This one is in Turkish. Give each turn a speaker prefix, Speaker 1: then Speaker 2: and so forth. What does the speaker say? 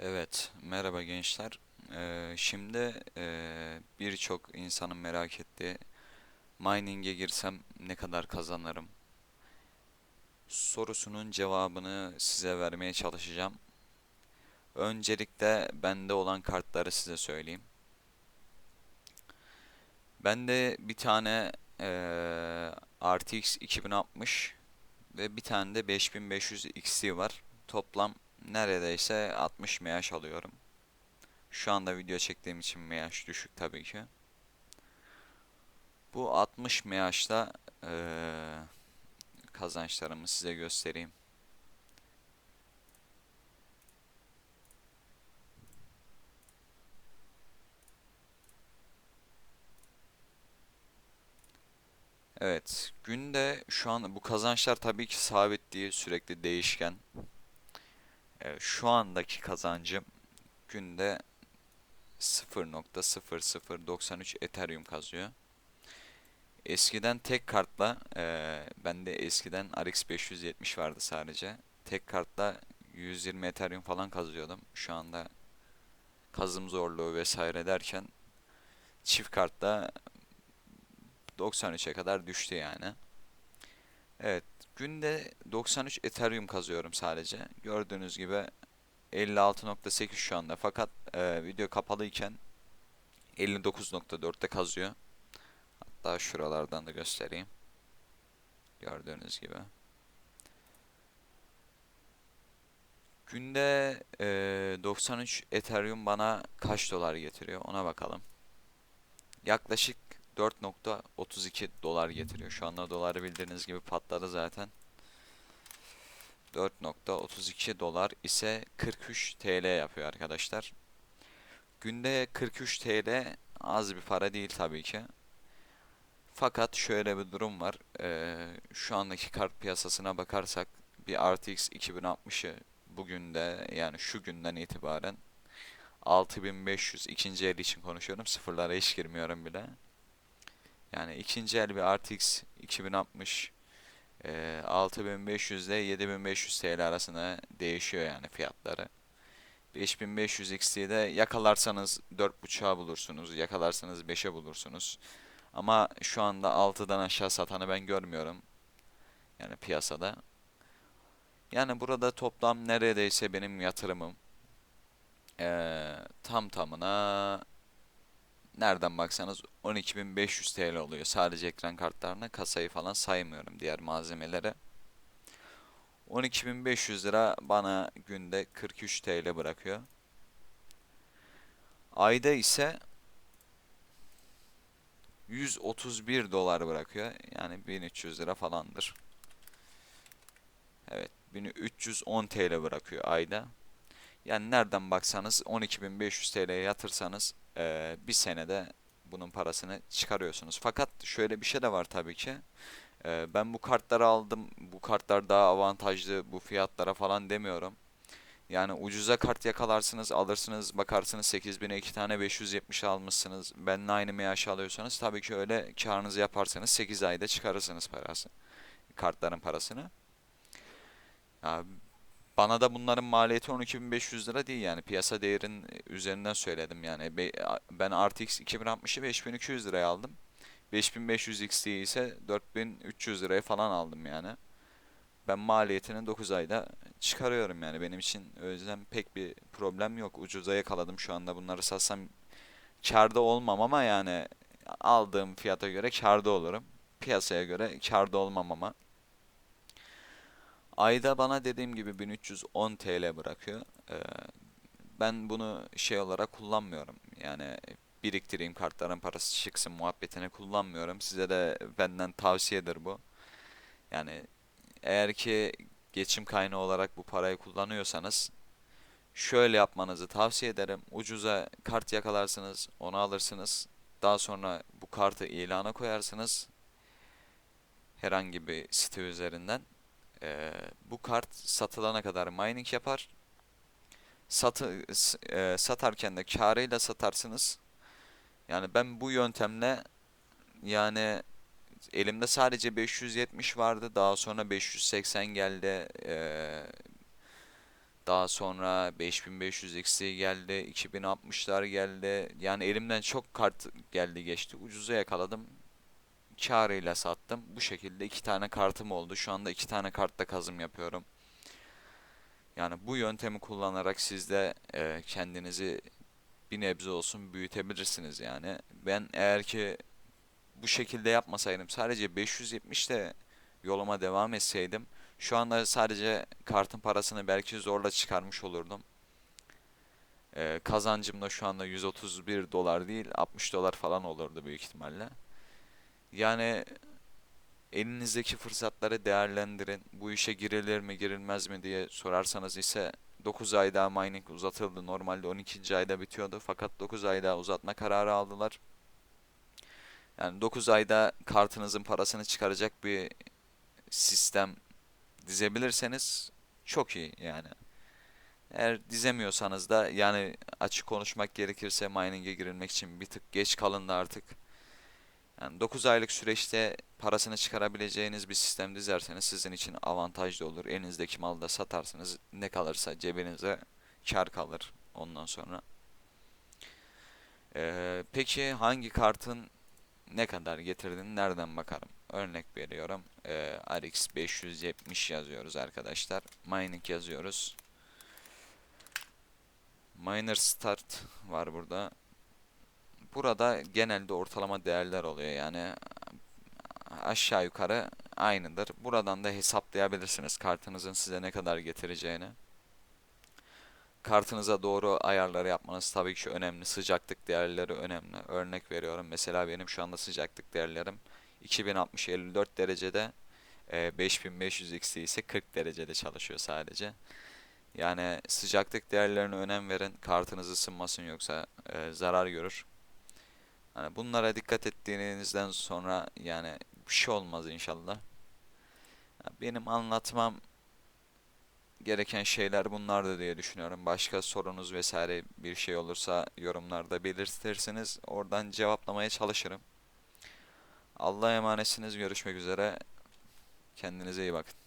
Speaker 1: Evet, merhaba gençler. Ee, şimdi e, birçok insanın merak ettiği mining'e girsem ne kadar kazanırım sorusunun cevabını size vermeye çalışacağım. Öncelikle bende olan kartları size söyleyeyim. Bende bir tane e, RTX 2060 ve bir tane de 5500 XT var. Toplam neredeyse 60 MH alıyorum. Şu anda video çektiğim için MH düşük tabii ki. Bu 60 MH'da eee kazançlarımı size göstereyim. Evet, günde şu an bu kazançlar tabii ki sabit değil, sürekli değişken. Evet, şu andaki kazancım günde 0.0093 Ethereum kazıyor. Eskiden tek kartla, e, bende eskiden RX 570 vardı sadece. Tek kartla 120 Ethereum falan kazıyordum. Şu anda kazım zorluğu vesaire derken çift kartla 93'e kadar düştü yani. Evet, günde 93 Ethereum kazıyorum sadece. Gördüğünüz gibi 56.8 şu anda. Fakat e, video kapalıyken 59.4'te kazıyor. Hatta şuralardan da göstereyim. Gördüğünüz gibi. Günde e, 93 Ethereum bana kaç dolar getiriyor ona bakalım. Yaklaşık 4.32 dolar getiriyor. Şu anda doları bildiğiniz gibi patladı zaten. 4.32 dolar ise 43 TL yapıyor arkadaşlar. Günde 43 TL az bir para değil tabii ki. Fakat şöyle bir durum var. Ee, şu andaki kart piyasasına bakarsak bir RTX 2060'ı bugün de yani şu günden itibaren 6500 ikinci el için konuşuyorum. Sıfırlara hiç girmiyorum bile. Yani ikinci el bir RTX 2060 e, 6500 ile 7500 TL arasında değişiyor yani fiyatları. 5500 XT'de yakalarsanız 4.5'a bulursunuz, yakalarsanız 5'e bulursunuz. Ama şu anda 6'dan aşağı satanı ben görmüyorum. Yani piyasada. Yani burada toplam neredeyse benim yatırımım ee, tam tamına nereden baksanız 12.500 TL oluyor. Sadece ekran kartlarına kasayı falan saymıyorum diğer malzemelere. 12.500 lira bana günde 43 TL bırakıyor. Ayda ise 131 dolar bırakıyor. Yani 1300 lira falandır. Evet, 1310 TL bırakıyor ayda. Yani nereden baksanız 12.500 TL'ye yatırsanız e, bir senede bunun parasını çıkarıyorsunuz. Fakat şöyle bir şey de var tabii ki. E, ben bu kartları aldım. Bu kartlar daha avantajlı bu fiyatlara falan demiyorum. Yani ucuza kart yakalarsınız, alırsınız, bakarsınız 8000'e 2 tane 570 almışsınız. Benimle aynı maaşı alıyorsanız tabii ki öyle karınızı yaparsanız 8 ayda çıkarırsınız parası. Kartların parasını. Ya bana da bunların maliyeti 12.500 lira değil yani piyasa değerin üzerinden söyledim yani. Ben RTX 2060'ı 5200 liraya aldım. 5500 XT'yi ise 4300 liraya falan aldım yani. Ben maliyetini 9 ayda çıkarıyorum yani benim için o yüzden pek bir problem yok. Ucuza yakaladım şu anda bunları satsam karda olmam ama yani aldığım fiyata göre karda olurum. Piyasaya göre karda olmam ama. Ayda bana dediğim gibi 1310 TL bırakıyor. Ee, ben bunu şey olarak kullanmıyorum. Yani biriktireyim kartların parası çıksın muhabbetine kullanmıyorum. Size de benden tavsiyedir bu. Yani eğer ki geçim kaynağı olarak bu parayı kullanıyorsanız şöyle yapmanızı tavsiye ederim. Ucuza kart yakalarsınız, onu alırsınız. Daha sonra bu kartı ilana koyarsınız. Herhangi bir site üzerinden. Ee, bu kart satılana kadar mining yapar. Satı, e, satarken de karıyla satarsınız. Yani ben bu yöntemle yani elimde sadece 570 vardı. Daha sonra 580 geldi. Ee, Daha sonra 5500 XT geldi, 2060'lar geldi. Yani elimden çok kart geldi geçti. Ucuza yakaladım. Kârıyla sattım. Bu şekilde iki tane kartım oldu. Şu anda iki tane kartla kazım yapıyorum. Yani bu yöntemi kullanarak siz de e, kendinizi bir nebze olsun büyütebilirsiniz yani. Ben eğer ki bu şekilde yapmasaydım sadece 570 de yoluma devam etseydim şu anda sadece kartın parasını belki zorla çıkarmış olurdum. Ee, kazancım da şu anda 131 dolar değil 60 dolar falan olurdu büyük ihtimalle. Yani elinizdeki fırsatları değerlendirin. Bu işe girilir mi girilmez mi diye sorarsanız ise 9 ay daha mining uzatıldı. Normalde 12. ayda bitiyordu fakat 9 ay daha uzatma kararı aldılar. Yani 9 ayda kartınızın parasını çıkaracak bir sistem dizebilirseniz çok iyi yani. Eğer dizemiyorsanız da yani açık konuşmak gerekirse mining'e girilmek için bir tık geç kalındı artık. Yani 9 aylık süreçte parasını çıkarabileceğiniz bir sistem dizerseniz sizin için avantajlı olur. Elinizdeki malı da satarsınız. Ne kalırsa cebinize kar kalır ondan sonra. Ee, peki hangi kartın ne kadar getirdiğini nereden bakarım? Örnek veriyorum. Ee, RX 570 yazıyoruz arkadaşlar. Mining yazıyoruz. Miner Start var burada. Burada genelde ortalama değerler oluyor yani aşağı yukarı aynıdır. Buradan da hesaplayabilirsiniz kartınızın size ne kadar getireceğini. Kartınıza doğru ayarları yapmanız tabii ki önemli. Sıcaklık değerleri önemli. Örnek veriyorum. Mesela benim şu anda sıcaklık değerlerim 2060 54 derecede, e, 5500 XT ise 40 derecede çalışıyor sadece. Yani sıcaklık değerlerine önem verin. Kartınız ısınmasın yoksa e, zarar görür. Hani bunlara dikkat ettiğinizden sonra yani bir şey olmaz inşallah. Benim anlatmam gereken şeyler bunlardı diye düşünüyorum. Başka sorunuz vesaire bir şey olursa yorumlarda belirtirsiniz. Oradan cevaplamaya çalışırım. Allah'a emanetsiniz. Görüşmek üzere. Kendinize iyi bakın.